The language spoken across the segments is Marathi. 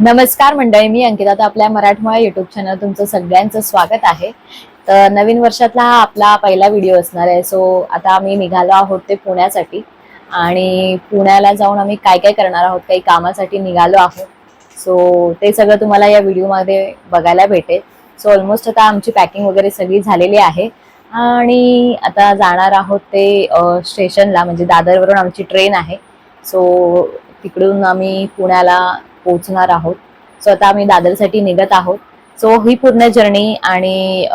नमस्कार मंडळी मी अंकिता तर आपल्या मराठमोळा युट्यूब चॅनल तुमचं सगळ्यांचं स्वागत आहे. तर नवीन वर्षातला हा आपला पहिला व्हिडिओ असणार आहे. सो आता आम्ही निघालो आहोत ते पुण्यासाठी आणि पुण्याला जाऊन आम्ही काय काय करणार आहोत काही कामासाठी निघालो आहोत. सो ते सगळं तुम्हाला या व्हिडिओमध्ये बघायला भेटेल. सो ऑलमोस्ट आता आमची पॅकिंग वगैरे सगळी झालेली आहे. आणि आता जाणार आहोत ते स्टेशनला म्हणजे दादरवरून आमची ट्रेन आहे. सो तिकडून आम्ही पुण्याला पोहोचणार आहोत. सो आता आम्ही दादरसाठी निघत आहोत. सो ही पूर्ण जर्नी आणि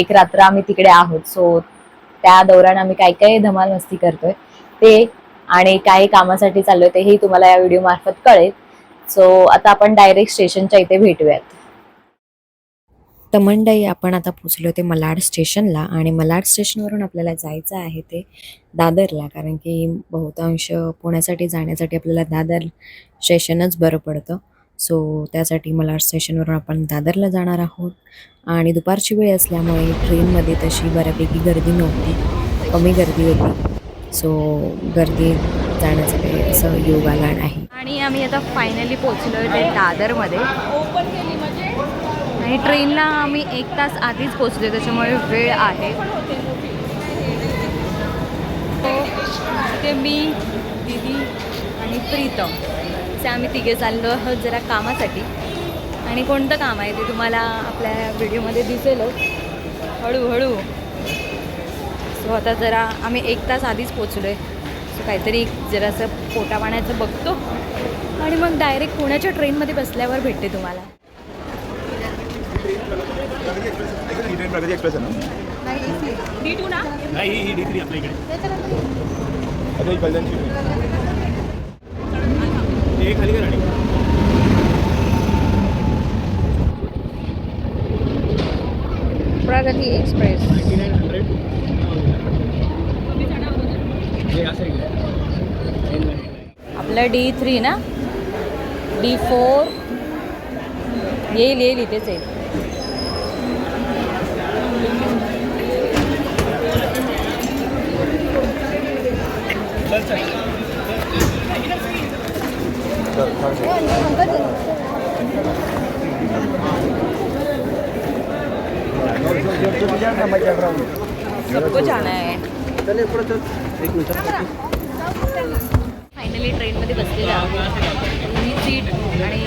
एक रात्र आम्ही तिकडे आहोत. सो त्या दौरान आम्ही काय काय धमाल मस्ती करतोय ते आणि काही कामासाठी चाललोय तेही तुम्हाला या व्हिडिओ मार्फत कळेल. सो आता आपण डायरेक्ट स्टेशनच्या इथे भेटूयात. तर मंडई आपण आता पोचलो ते मलाड स्टेशनला आणि मलाड स्टेशनवरून आपल्याला जायचं आहे ते दादरला. कारण की बहुतांश पुण्यासाठी जाण्यासाठी आपल्याला दादर स्टेशनच बरं पडतं. सो त्यासाठी मलाड स्टेशनवरून आपण दादरला जाणार आहोत. आणि दुपारची वेळ असल्यामुळे ट्रेनमध्ये तशी बऱ्यापैकी गर्दी नव्हती. कमी गर्दी होती. सो गर्दी जाण्याचं काही असं योगाला नाही आणि आम्ही आता फायनली पोहोचलोय ते दादरमध्ये. आणि ट्रेनला आम्ही एक तास आधीच पोचलो त्याच्यामुळे वेळ आहे. ते मी दिदी आणि प्रीतम असे आम्ही तिघे चाललो आहोत जरा कामासाठी. आणि कोणतं काम आहे ते तुम्हाला आपल्या व्हिडिओमध्ये दिसेलच. हळूहळू. सो आता जरा आम्ही एक तास आधीच पोचलो आहे सो काहीतरी जरासं पोटा पाण्याचं बघतो. आणि मग डायरेक्ट पुण्याच्या ट्रेनमध्ये बसल्यावर भेटते तुम्हाला. प्रगती एक्सप्रेस आहे ना डी टू ना नाही ही डी थ्री आपल्या इकडे आता कल्याणची ट्रेन हे खाली काय राणी Pragati express ninety nine hundred आपलं डी थ्री ना? D four. येईल येईल इथेच येईल सबको जाना है फायनली ट्रेनमध्ये बसलेलो. आहोत सीट आणि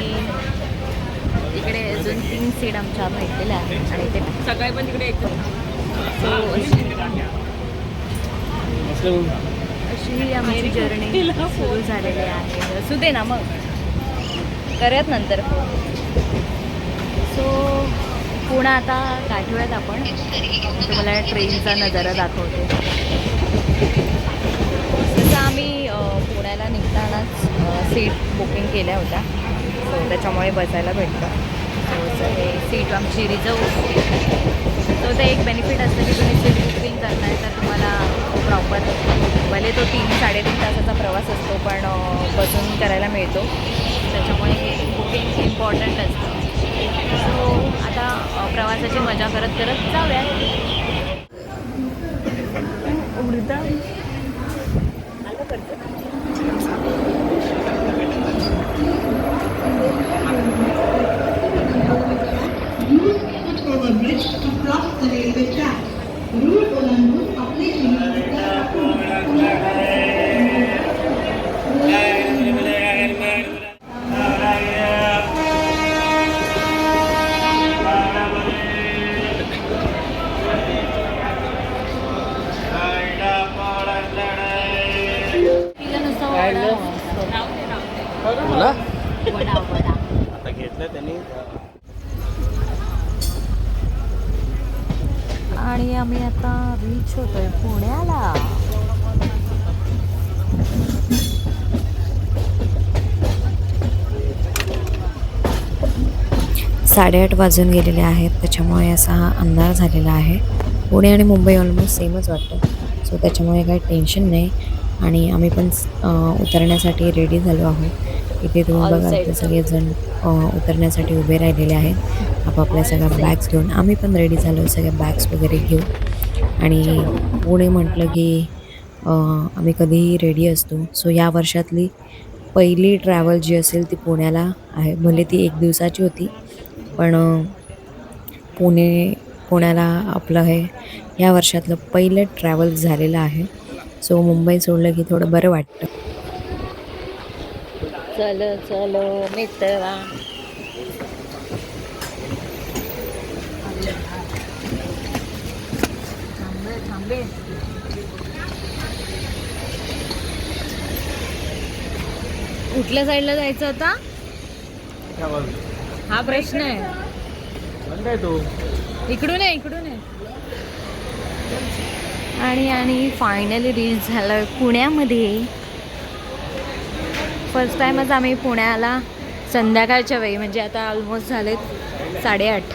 इकडे अजून तीन सीट आमच्या भेटलेल्या आहेत आणि ते सकाळी पण तिकडे एक सो अशी ही आमची जर्नी सुरू झालेली आहे. असू दे ना मग. करूयात नंतर फोन. सो पुन्हा आता गाठूयात आपण. तुम्हाला ट्रेनचा नजारा दाखवते. तसं आम्ही पुण्याला निघतानाच सीट बुकिंग केल्या होत्या. सो त्याच्यामुळे बसायला भेटतं सो हे सीट आमची रिझर्व होती. सो ते एक बेनिफिट असतं की तुम्ही सीट बुकिंग करताय तर तुम्हाला प्रॉपर भले तो तीन साडेतीन तासाचा प्रवास असतो पण बसून करायला मिळतो. त्याच्यामुळे बुकिंग इम्पॉर्टंट असतं. सो आता प्रवासाची मजा करत करत जाऊया आणि आम्ही आता रीच होतोय पुण्याला. साडेआठ वाजून गेलेले आहेत त्याच्यामुळे असा हा अंधार झालेला आहे. पुणे आणि मुंबई ऑलमोस्ट सेमच वाटतं. सो त्याच्यामुळे काही टेन्शन नाही. आणि आम्ही पण उतरण्यासाठी रेडी झालो आहोत. इथे तुम्ही set. तर सगळेजण उतरण्यासाठी उभे राहिलेले आहेत. आपापल्या सगळ्या बॅग्स घेऊन. आम्ही पण रेडी झालो सगळ्या बॅग्स वगैरे घेऊन. आणि पुणे म्हटलं की आम्ही कधीही रेडी असतो. सो या वर्षातली पहिली ट्रॅव्हल जी असेल ती पुण्याला आहे. भले ती एक दिवसाची होती पण पुणे पुण्याला आपलं हे ह्या वर्षातलं पहिलं ट्रॅव्हल झालेलं आहे. सो मुंबई सोडलं की थोडं बरं वाटतं. चलो चलो मित्रा. थांबे थांबे. कुठल्या साईडला जायचं आता. हा? प्रश्न आहे. बंद आहे तो. इकडून आहे इकडून आहे आणि आणि फायनली रीच झालं पुण्यामध्ये. फर्स्ट टाईमच आम्ही पुण्याला संध्याकाळच्या वेळी म्हणजे आता ऑलमोस्ट झालेत साडेआठ.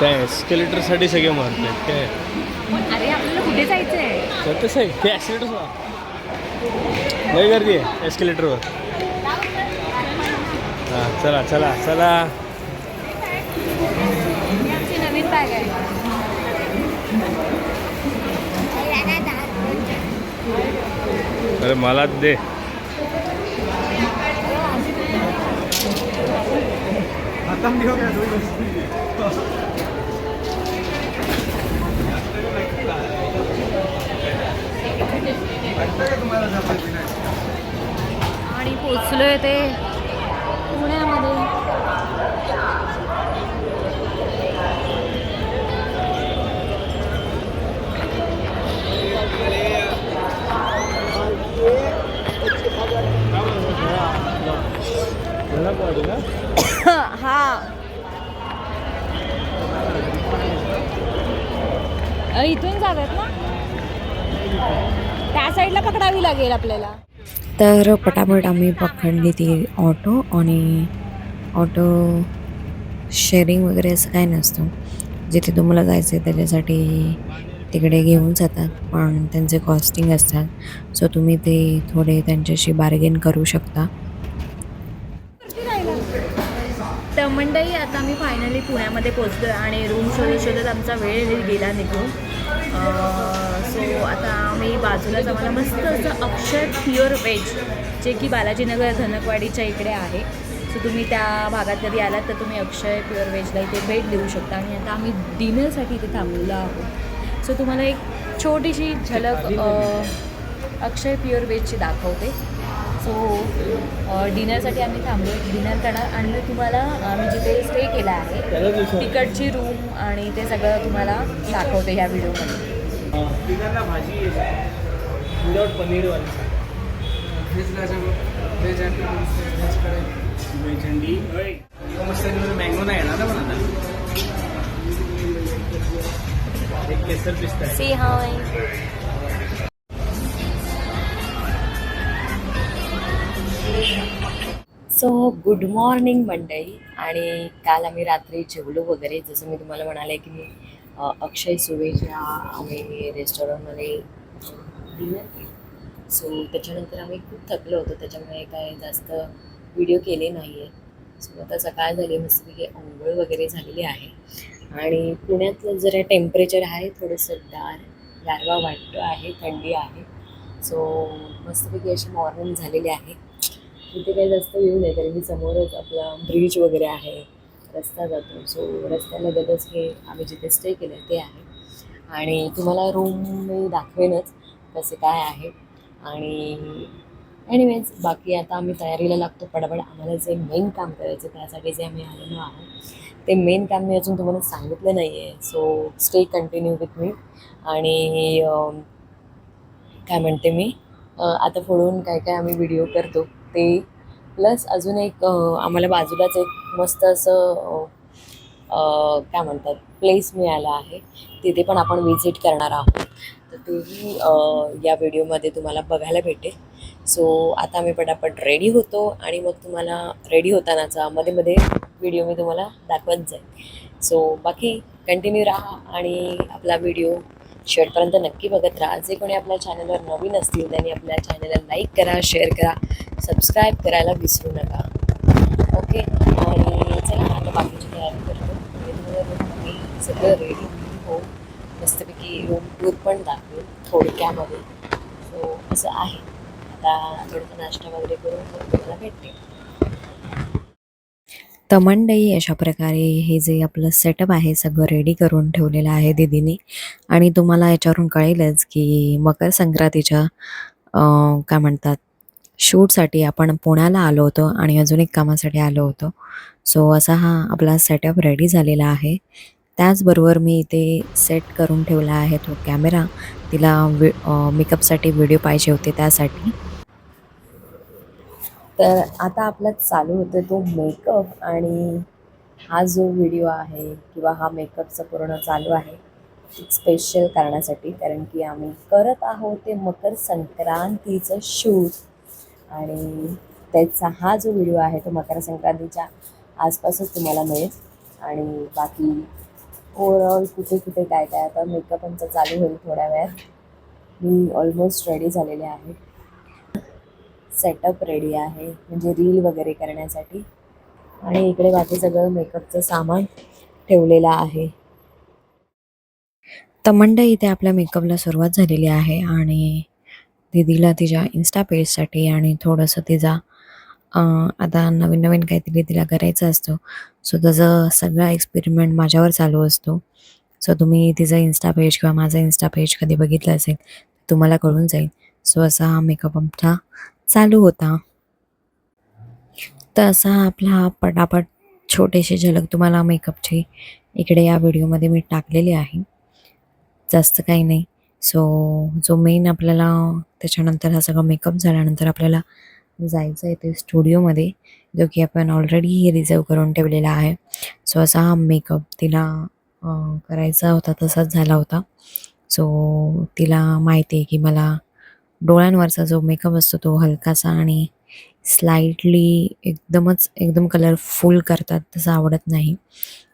त्या एस्केलेटरसाठी सगळे मारतात काय? अरे आपल्याला कुठे जायचं आहे तसं आहे ते ॲक्सिलेटर लय गर्दी आहे एस्केलेटरवर हां चला चला चला. आमची नवीन बॅग आहे. अरे मला दे. आणि पोचलोय ते पुण्यामध्ये हा अ, इथून जाव्यात ना त्या साईडला पकडावी लागेल आपल्याला? तर पटापट आम्ही पकडली ती ऑटो आणि ऑटो शेअरिंग वगैरे असं काय नसतं. जिथे तुम्हाला जायचं आहे त्याच्यासाठी तिकडे घेऊन जातात पण त्यांचे कॉस्टिंग असतात. सो तुम्ही ते थोडे त्यांच्याशी बार्गेन करू शकता. तर मंडळी आता मी फायनली पुण्यामध्ये पोचलो आहे आणि रूम शोधत शोधत आमचा वेळ गेला निघून. सो आता आम्ही बाजूला आम्हाला मस्त असं अक्षर प्युअर व्हेज जे की बालाजीनगर धनकवाडीच्या इकडे आहे. सो तुम्ही त्या भागात कधी आलात तर तुम्ही अक्षय प्युअर व्हेजला इथे भेट देऊ शकता. आणि आता आम्ही डिनरसाठी इथे थांबलेलो आहोत. सो तुम्हाला एक छोटीशी झलक अक्षय प्युअर व्हेजची दाखवते. सो डिनरसाठी आम्ही थांबलो. डिनर करणार आणि तुम्हाला आम्ही जिथे स्टे केला आहे तिकडची रूम आणि ते सगळं तुम्हाला दाखवते ह्या व्हिडिओमध्ये तिघांना भाजी विदाउट पनीरवाली. व्हेज अंडी मस्त मँगो नाही येणार ना पण आता. एक केसर पिस्ता आहे see hi so good morning मंडळी. आणि काल आम्ही रात्री जेवलो वगैरे. जसं मी तुम्हाला म्हणाले की मी अक्षय सुवेच्या आम्ही रेस्टॉरंटमध्ये डिनर केलं. सो त्याच्यानंतर आम्ही खूप थकलो होतो. त्याच्यामुळे काय जास्त व्हिडिओ केले नाही आहे सो आता सकाळ झाली. मस्तपैकी अंघोळ वगैरे झालेली आहे. आणि पुण्यातलं जरा टेम्परेचर आहे. थोडंसं दार गारवा वाटतो आहे. थंडी आहे. सो मस्तपैकी अशी मॉर्निंग झालेली आहे. इथे काही जास्त येऊ नाही. कारण की समोरच आपला ब्रिज वगैरे आहे. रस्ता जातो. सो रस्त्यालगतच हे आम्ही जिथे स्टे केलं आहे ते आहे. आणि तुम्हाला रूम मी दाखवेनच कसे काय आहे. आणि एनिवेज बाकी आता आम्ही तयारीला लागतो पडबड आम्हाला जे मेन काम करायचं त्यासाठी जे आम्ही आलेलो आहोत ते मेन काम मी अजून तुम्हाला सांगितलं नाही आहे so stay continue with me आणि काय म्हणते मी? आता पुढून काय काय आम्ही व्हिडिओ करतो ते प्लस अजून एक आम्हाला बाजूलाच एक मस्त असं काय म्हणतात प्लेस मिळाला आहे. तिथे पण आपण व्हिजिट करणार आहोत. तर तेही या व्हिडिओमध्ये तुम्हाला बघायला भेटेल. सो आता मी पटापट रेडी होतो आणि मग तुम्हाला रेडी होतानाचा मध्ये मध्ये व्हिडिओ मी तुम्हाला दाखवत जाईल. सो बाकी कंटिन्यू राहा आणि आपला व्हिडिओ शेवटपर्यंत नक्की बघत राहा. जे कोणी आपल्या चॅनलवर नवीन असतील त्यांनी आपल्या चॅनलला लाईक करा शेअर करा सबस्क्राईब करायला विसरू नका. ओके आणि चला आता बाकीची तयारी करतो. मी सगळं रेडी हो. मस्तपैकी रूम टूर पण दाखवेल थोडक्यामध्ये. सो असं आहे. आता थोडंसं नाश्ता वगैरे करून तुम्हाला भेटते. तमंडई अशा प्रकारे हे जे आपलं सेटअप आहे सगळं रेडी करून ठेवलेलं आहे दिदीने. आणि तुम्हाला याच्यावरून कळेलच की मकर संक्रांतीच्या काय म्हणतात शूटसाठी आपण पुण्याला आलो होतो आणि अजून एक कामासाठी आलो होतो. सो असा हा आपला सेटअप रेडी झालेला आहे. त्याचबरोबर मी इथे सेट करून ठेवला आहे तो कॅमेरा तिला वि मेकअपसाठी व्हिडिओ पाहिजे होते त्यासाठी. तर आता आपला चालू होतो तो मेकअप आणि हा जो व्हिडिओ आहे किंवा हा मेकअपचा पूर्ण चालू आहे स्पेशल कारणासाठी कारण की आम्ही करत आहोत ते मकर संक्रांतीचं शूट आणि त्याचा हा जो व्हिडिओ आहे तो मकर संक्रांतीच्या आसपासच तुम्हाला मिळेल. आणि बाकी ओवरऑल कुठे कुठे काय काय आता मेकअप आमचा चालू होईल थोड्या वेळात. मी ऑलमोस्ट रेडी झालेले आहे. सेटअप रेडी आहे. म्हणजे रील वगैरे करण्यासाठी. आणि इकडे बाकी सगळं मेकअपचं सामान ठेवलेलं आहे. तमंड इथे आपल्या मेकअपला सुरुवात झालेली आहे आणि दीदीला तिच्या इन्स्टा पेजसाठी आणि थोडंसं तिचा आता नवीन नवीन काहीतरी तिला करायचं असतं. सो त्याचं सगळा एक्सपेरिमेंट माझ्यावर चालू असतो. सो तुम्ही तिचं इन्स्टा पेज किंवा माझं इन्स्टा पेज कधी बघितलं असेल तुम्हाला कळून जाईल. सो असा हा मेकअप आमचा चालू होता. तर असा आपला हा पटापट छोटेसे झलक तुम्हाला मेकअपची इकडे या व्हिडिओमध्ये मी टाकलेली आहे. जास्त काही नाही. सो जो मेन आपल्याला त्याच्यानंतर हा सगळा मेकअप झाल्यानंतर आपल्याला जायचं आहे ते स्टुडिओमध्ये जो की आपण ऑलरेडी रिझर्व करून ठेवलेला आहे. सो असा हा मेकअप तिला करायचा होता तसाच झाला होता. सो तिला माहिती आहे की मला डोळ्यांवरचा जो मेकअप असतो तो हलकासा आणि स्लाइटली एकदमच एकदम कलरफुल करतात तसं आवडत नाही.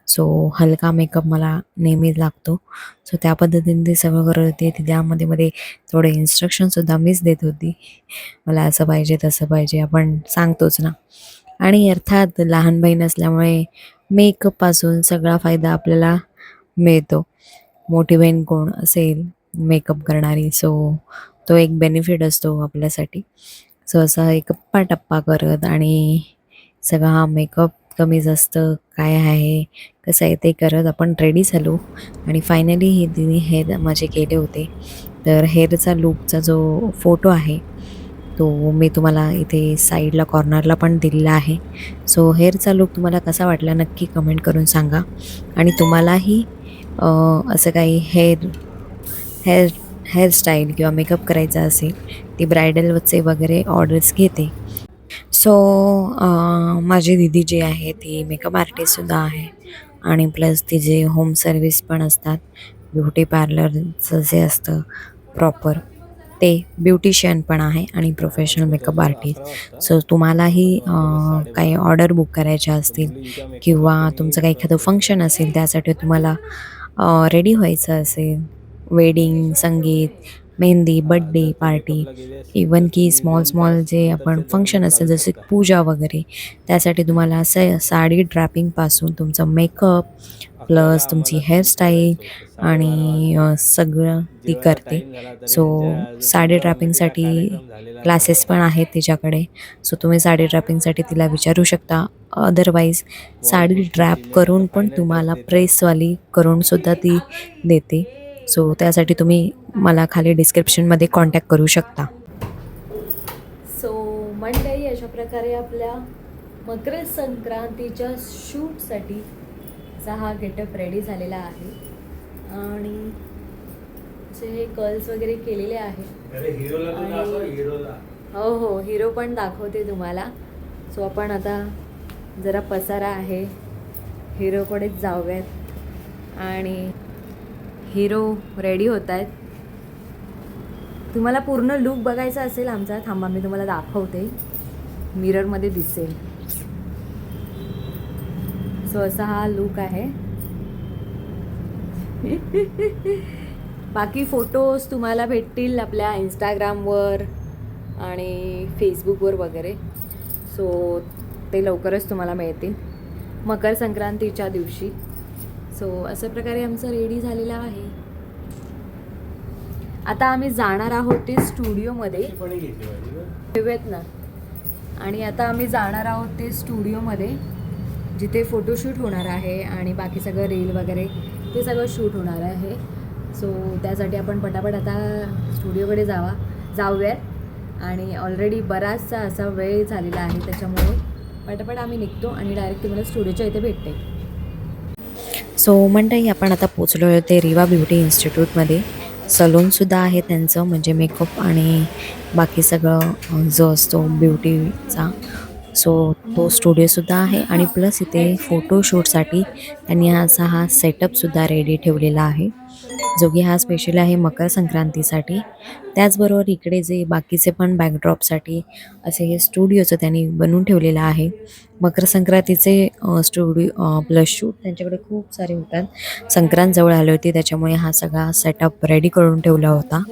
सो हलका मेकअप मला नेहमीच लागतो. सो त्या पद्धतीने ते सगळं करत होती. ती त्यामध्ये मध्ये थोडे इन्स्ट्रक्शनसुद्धा मीच देत होती. मला असं पाहिजे तसं पाहिजे आपण सांगतोच ना. आणि अर्थात लहान बहीण असल्यामुळे मेकअपपासून सगळा फायदा आपल्याला मिळतो. मोठी बहीण कोण असेल मेकअप करणारी. सो तो एक बेनिफिट असतो आपल्यासाठी. सो असा एक टप्पा टप्पा करत आणि सगळा हा मेकअप कमी जास्त काय आहे कसं आहे ते करत आपण रेडी झालो. आणि फायनली हे दिनी हेअर माझे केले होते. तर हेअरचा लूकचा जो फोटो आहे तो मी तुम्हाला इथे साईडला कॉर्नरला पण दिलेला आहे. सो हेअरचा लूक तुम्हाला कसा वाटला नक्की कमेंट करून सांगा. आणि तुम्हालाही असं काही हेअर हेअर हेअरस्टाईल किंवा मेकअप करायचा असेल ती ब्रायडलचे वगैरे ऑर्डर्स घेते. सो माझी दीदी जी आहे ती मेकअप आर्टिस्टसुद्धा आहे. आणि प्लस तिचे होम सर्विस पण असतात. ब्युटी पार्लरचं जे असतं प्रॉपर ते ब्युटिशियन पण आहे आणि प्रोफेशनल मेकअप आर्टिस्ट. सो तुम्हालाही काही ऑर्डर बुक करायच्या असतील किंवा तुमचं काही एखादं फंक्शन असेल त्यासाठी तुम्हाला रेडी व्हायचं असेल wedding sangeet mehndi birthday party even की स्मॉल स्मॉल जे आपण फंक्शन असेल जसे पूजा वगैरे त्यासाठी तुम्हाला असं साडी ड्रॅपिंगपासून तुमचं मेकअप प्लस तुमची हेअरस्टाईल आणि सगळं ती करते. सो साडी ड्रॅपिंगसाठी क्लासेस पण आहेत तिच्याकडे. सो तुम्ही साडी ड्रॅपिंगसाठी तिला विचारू शकता. अदरवाईज साडी ड्रॅप करून पण तुम्हाला प्रेसवाली करूनसुद्धा ती देते. सो त्यासाठी तुम्ही मला खाली डिस्क्रिप्शनमध्ये कॉन्टॅक्ट करू शकता. सो मंडई अशा प्रकारे आपल्या मकर संक्रांतीच्या शूटसाठी चा हा गेटअप रेडी झालेला आहे. आणि असे हे कर्ल्स वगैरे केलेले आहे. आणि- हो हो हिरो पण दाखवते तुम्हाला. सो आपण आता जरा पसारा आहे. हिरोकडेच जाऊयात. आणि हिरो रेडी होत आहेत. तुम्हाला पूर्ण लुक बघायचा असेल आमचा थांबा मी तुम्हाला दाखवते. मिररमध्ये दिसेल. सो असा हा लुक आहे. बाकी फोटोज तुम्हाला भेटतील आपल्या इंस्टाग्रामवर आणि फेसबुकवर वगैरे. सो ते लवकरच तुम्हाला मिळतील. मकर संक्रांतीच्या दिवशी. सो अशा प्रकारे आमचं रेडी झालेलं आहे. आता आम्ही जाणार आहोत ते स्टुडिओमध्ये. ठेवूयात ना. आणि आता आम्ही जाणार आहोत ते स्टुडिओमध्ये जिथे फोटोशूट होणार आहे आणि बाकी सगळं रील वगैरे ते सगळं शूट होणार आहे. सो त्यासाठी आपण पटापट आता स्टुडिओकडे जावा जाऊयात. आणि ऑलरेडी बराचसा असा वेळ झालेला आहे त्याच्यामुळे पटापट आम्ही निघतो आणि डायरेक्ट तुम्हाला स्टुडिओच्या इथे भेटते. सो मंडळी आपण आता पोचलो आहे ते रिवा ब्युटी इन्स्टिट्यूटमध्ये. सलूनसुद्धा आहे त्यांचं म्हणजे मेकअप आणि बाकी सगळं जो असतो ब्युटीचा. सो तो स्टुडिओसुद्धा आहे आणि प्लस इथे फोटोशूटसाठी त्यांनी असा हा सेटअपसुद्धा रेडी ठेवलेला आहे. जो की हा स्पेशल आहे मकर संक्रांतीसाठी. त्याचबरोबर इकडे जे बाकीचे पण बॅकड्रॉपसाठी असे हे स्टुडिओचं त्यांनी बनवून ठेवलेलं आहे. मकर संक्रांतीचे स्टुडिओ प्लस शूट त्यांच्याकडे खूप सारे होतात. संक्रांत जवळ आली होती त्याच्यामुळे हा सगळा सेटअप रेडी करून ठेवला होता.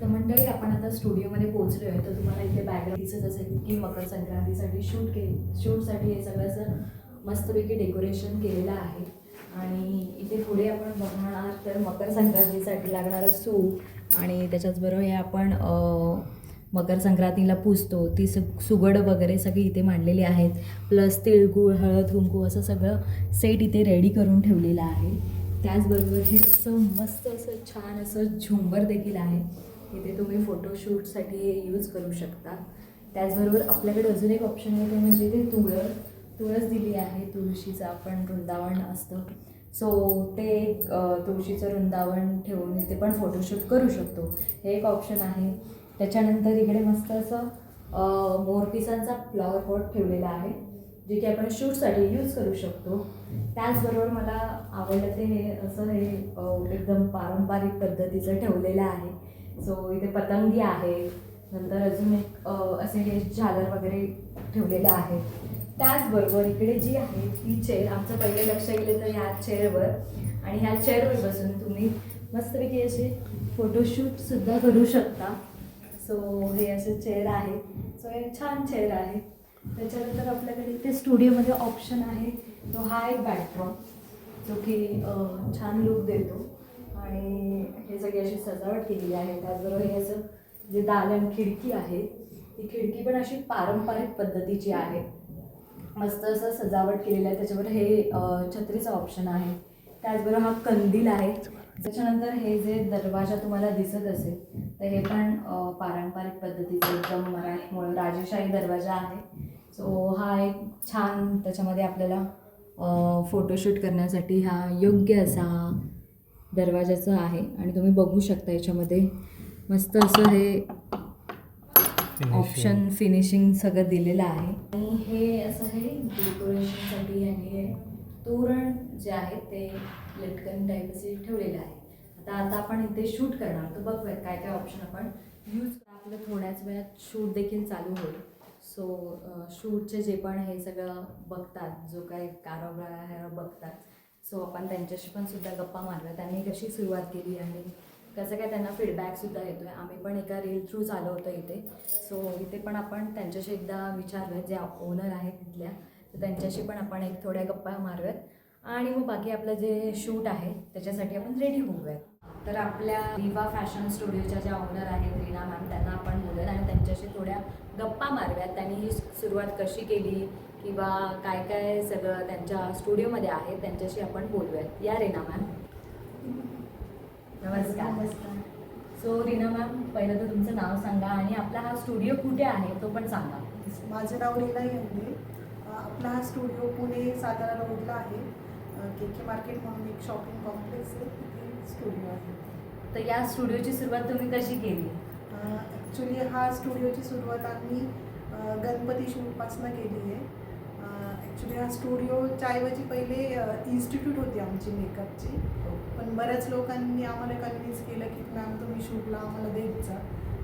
तर मंडळी आपण आता स्टुडिओमध्ये पोहोचलो आहे तर तुम्हाला इथे बॅकग्राऊंड दिसत असेल की मकर संक्रांतीसाठी शूट के शूटसाठी हे सगळं असं मस्तपैकी डेकोरेशन केलेलं आहे. आणि इथे पुढे आपण बघणार तर मकर संक्रांतीसाठी लागणारं सूप आणि त्याच्याचबरोबर हे आपण मकर संक्रांतीला पूजतो. ती सग सुगड वगैरे सगळी इथे मांडलेली आहेत. प्लस तिळगुळ हळद कुंकू असं सगळं सेट इथे रेडी करून ठेवलेलं आहे. त्याचबरोबर हे असं मस्त असं छान असं झुंबर देखील आहे. इथे तुम्ही फोटोशूटसाठी हे यूज करू शकता. त्याचबरोबर आपल्याकडे अजून एक ऑप्शन आहे ते म्हणजे ते तुळस. तुळस दिली आहे तुळशीचं आपण वृंदावन असतं. सो ते एक तुळशीचं वृंदावन ठेवून इथे पण फोटोशूट करू शकतो. हे एक ऑप्शन आहे. त्याच्यानंतर इकडे मस्त असं मोरपिसांचा फ्लॉवर पॉट ठेवलेला आहे जे की आपण शूटसाठी यूज करू शकतो. त्याचबरोबर मला आवडलं ते हे असं हे एकदम पारंपरिक पद्धतीचं ठेवलेलं आहे. सो इथे पतंगी आहे. नंतर अजून एक असे हे झालर वगैरे ठेवलेलं आहे. त्याचबरोबर इकडे जी आहे ती चेअर आमचं पहिले लक्ष गेलं तर ह्या चेअरवर आणि ह्या चेअरवर बसून तुम्ही मस्तपैकी असे फोटोशूटसुद्धा करू शकता. सो हे असे चेअर आहे. सो हे छान चेअर आहे. त्याच्यानंतर आपल्याकडे इथे स्टुडिओमध्ये ऑप्शन आहे. तो हा एक बॅकड्रॉप जो की छान लुक देतो. आणि हे सगळी अशी सजावट केलेली आहे. त्याचबरोबर हे असं जे दालन खिडकी आहे ती खिडकी पण अशी पारंपरिक पद्धतीची आहे. मस्त असं सजावट केलेलं आहे. त्याच्यावर हे छत्रीचं छत्रीचा ऑप्शन आहे. त्याचबरोबर हा कंदील आहे. त्याच्यानंतर हे जे दरवाजा तुम्हाला दिसत असेल तर हे पण पारंपरिक पद्धतीचं एकदम मराठमोळ राजेशाही दरवाजा आहे. सो हा एक छान त्याच्यामध्ये आपल्याला फोटोशूट करण्यासाठी हा योग्य असा दरवाजाचा आहे. आणि तुम्ही बघू शकता याच्यामध्ये मस्त असं हे ऑप्शन फिनिशिंग सगळं दिलेलं आहे. आणि हे असं हे डेकोरेशनसाठी आणि हे तोरण जे आहे ते लटकन टाईप असे ठेवलेलं आहे. आता आता आपण इथे शूट करणार तर बघूयात काय काय ऑप्शन आपण यूज आपलं थोड्याच वेळात शूट देखील चालू होईल. सो शूटचे जे पण हे सगळं बघतात जो काही कारोबार आहे बघतात. सो आपण त्यांच्याशी पण सुद्धा गप्पा मारल्या त्यांनी कशी सुरुवात केली आणि कसं काय त्यांना फीडबॅकसुद्धा येतो आहे आम्ही पण एका रील थ्रू आलो होतो इथे. सो इथे पण आपण त्यांच्याशी एकदा विचारूयात जे ओनर आहेत तिथल्या तर त्यांच्याशी पण आपण एक थोड्या गप्पा मारूयात. आणि मग बाकी आपलं जे शूट आहे त्याच्यासाठी आपण रेडी होऊयात. तर आपल्या विवा फॅशन स्टुडिओच्या ज्या ओनर आहेत रीना मॅम त्यांना आपण बोलूयात आणि त्यांच्याशी थोड्या गप्पा मारूयात. त्यांनी ही सुरुवात कशी केली किंवा काय काय सगळं त्यांच्या स्टुडिओमध्ये आहे त्यांच्याशी आपण बोलूयात. या रीना मॅम नमस्कार. सो रीना मॅम पहिलं तर तुमचं नाव सांगा आणि आपला हा स्टुडिओ कुठे आहे तो पण सांगा. माझं नाव रीना येंडे आपला हा स्टुडिओ पुणे सातारा रोडला आहे. के के मार्केट म्हणून एक शॉपिंग कॉम्प्लेक्स आहे. तिथे स्टुडिओ आहे. तर या स्टुडिओची सुरुवात तुम्ही कशी केली? ॲक्च्युली हा स्टुडिओची सुरुवात आम्ही गणपती शूटपासनं केली आहे. ॲक्च्युली हा स्टुडिओच्या ऐवजी पहिले इन्स्टिट्यूट होती आमची मेकअपची पण बऱ्याच लोकांनी आम्हाला कन्व्हिन्स केलं की मॅम तुम्ही शूटला आम्हाला देत जा.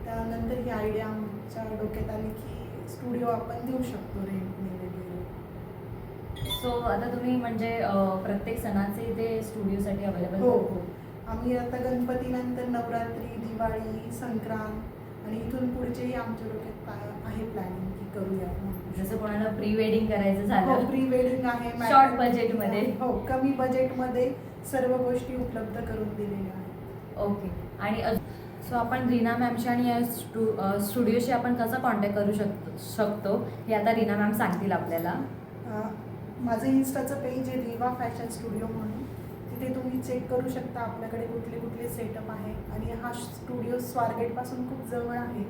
त्यानंतर ही आयडिया आमच्या डोक्यात आली की स्टुडिओ आपण देऊ शकतो रेंटने वगैरे. सो आता तुम्ही म्हणजे प्रत्येक सणाचे ते स्टुडिओसाठी अवेलेबल हो हो. आम्ही आता गणपतीनंतर नवरात्री दिवाळी संक्रांत आणि इथून पुढचेही आमच्या डोक्यात आहे प्लॅनिंग की करूया म्हणून. जसं कोणाला प्री वेडिंग करायचं हो झालं. प्री वेडिंग आहे Short मॅटर- budget मध्ये. हो कमी बजेटमध्ये सर्व गोष्टी उपलब्ध करून दिलेल्या आहेत. ओके आणि सो आपण रीना मॅमशी आणि या स्टु स्टुडिओशी आपण कसा कॉन्टॅक्ट करू शकतो शकतो हे आता रीना मॅम सांगतील आपल्याला. माझं इन्स्टाचं पेज आहे रिवा फॅशन स्टुडिओ म्हणून. तिथे तुम्ही चेक करू शकता आपल्याकडे कुठले कुठले सेटअप आहे. आणि हा स्टुडिओ स्वारगेटपासून खूप जवळ आहे.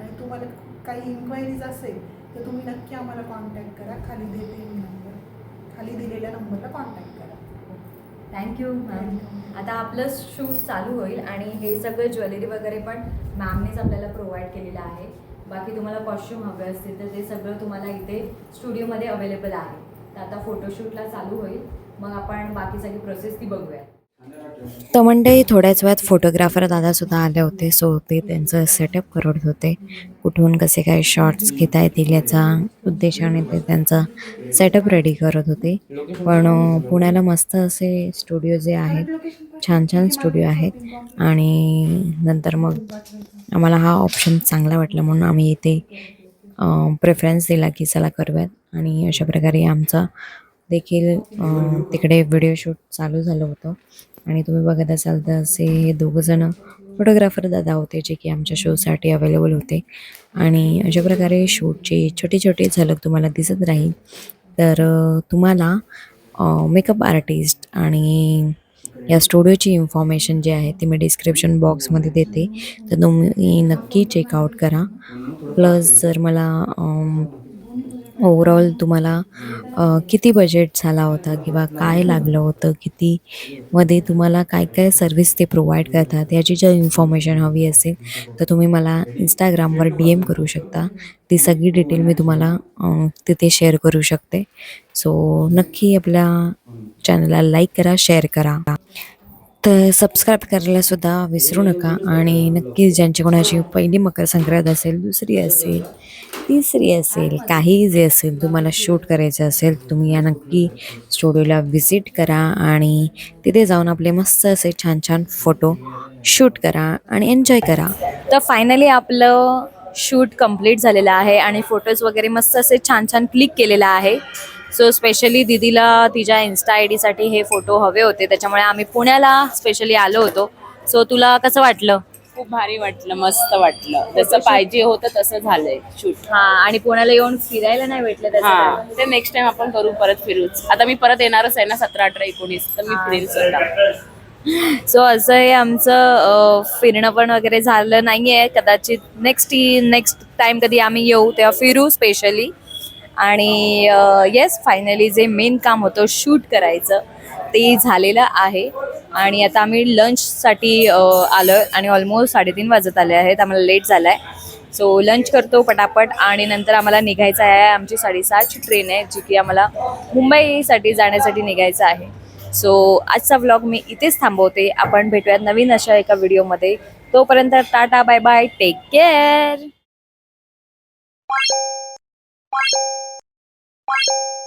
आणि तुम्हाला काही इन्क्वायरीज असेल तर तुम्ही नक्की आम्हाला कॉन्टॅक्ट करा. खाली देते मी नंबर खाली दिलेल्या नंबरला कॉन्टॅक्ट करा. थँक्यू मॅम आता आपलं शूट चालू होईल आणि हे सगळं ज्वेलरी वगैरे पण मॅमनेच आपल्याला प्रोव्हाइड केलेलं आहे. बाकी तुम्हाला कॉस्ट्युम हवे असतील तर ते सगळं तुम्हाला इथे स्टुडिओमध्ये अवेलेबल आहे. तर आता फोटोशूटला चालू होईल. मग आपण बाकी सगळी प्रोसेस ती बघूया. तर मंडळी थोड्याच वेळात फोटोग्राफर दादासुद्धा आले होते. सो ते त्यांचं सेटअप करत होते. कुठून कसे काय शॉर्ट्स घेता येतील याचा उद्देशाने ते त्यांचा सेटअप रेडी करत होते. पण पुण्याला मस्त असे स्टुडिओ जे आहेत छान छान स्टुडिओ आहेत. आणि नंतर मग आम्हाला हा ऑप्शन चांगला वाटला म्हणून आम्ही इथे प्रेफरन्स दिला की चला करूयात. आणि अशा प्रकारे आमचा देखील तिकडे व्हिडिओ शूट चालू झालं होतं. आणि तुम्ही बघत असाल तर असे हे दोघंजणं फोटोग्राफर दादा होते जे की आमच्या शोसाठी अवेलेबल होते. आणि अशा प्रकारे शूटची छोटी छोटी झलक तुम्हाला दिसत राहील. तर तुम्हाला मेकअप आर्टिस्ट आणि या स्टुडिओची इन्फॉर्मेशन जी आहे ती मी डिस्क्रिप्शन बॉक्समध्ये देते. तर तुम्ही नक्की चेकआउट करा. प्लस जर मला ओवरऑल तुम्हाला किती बजेट झाला होता किंवा काय लागलं होतं किती मध्ये तुम्हाला काय काय सर्विस ते प्रोव्हाइड करतात याची जर इन्फॉर्मेशन हवी असेल तर तुम्ही मला इंस्टाग्रामवर डी एम करू शकता. ती सगळी डिटेल मी तुम्हाला तिथे शेअर करू शकते. सो नक्की आपल्या चॅनलला लाईक करा शेअर करा. तर सबस्क्राईब करायला सुद्धा विसरू नका. आणि नक्कीच ज्यांची कोणाची पहिली मकर संक्रांत असेल दुसरी असेल तिसरी असेल काही जे असेल तुम्हाला शूट करायचं असेल तुम्ही या नक्की स्टुडिओला व्हिजिट करा आणि तिथे जाऊन आपले मस्त असे छान छान फोटो शूट करा आणि एन्जॉय करा. तर फायनली आपलं शूट कंप्लीट झालेलं आहे आणि फोटोज वगैरे मस्त असे छान छान क्लिक केलेलं आहे. सो स्पेशली दिदीला तिच्या इन्स्टा आय डीसाठी हे फोटो हवे होते. त्याच्यामुळे आम्ही पुण्याला स्पेशली आलो होतो. सो तुला कसं वाटलं? खूप भारी वाटलं मस्त वाटलं. जसं पाहिजे होतं तसं झालंय. शूट हा आणि पुण्याला येऊन फिरायला नाही भेटलं हा. त्याचं ते नेक्स्ट टाइम आपण करू परत फिरूच. आता मी परत येणारच आहे ना सतरा अठरा एकोणीस. तर मी. फिरेल सुद्धा सो असं हे आमचं अं, फिरणं पण वगैरे झालं नाहीये. कदाचित नेक्स्ट नेक्स्ट टाइम कधी आम्ही येऊ तेव्हा फिरू स्पेशली आणि येस फायनली जे मेन काम होतं शूट करायचं ते झालेलं आहे. आणि आता आम्ही लंचसाठी आलो आणि ऑलमोस्ट साडेतीन वाजत आले आहेत. आम्हाला लेट झालं आहे सो लंच करतो पटापट आणि नंतर आम्हाला निघायचं आहे. आमची साडेसातची ट्रेन आहे जी की आम्हाला मुंबईसाठी जाण्यासाठी निघायचं आहे. सो आजचा व्लॉग मी इथेच थांबवते. आपण भेटूयात नवीन अशा एका व्हिडिओमध्ये तोपर्यंत tata bye bye take care you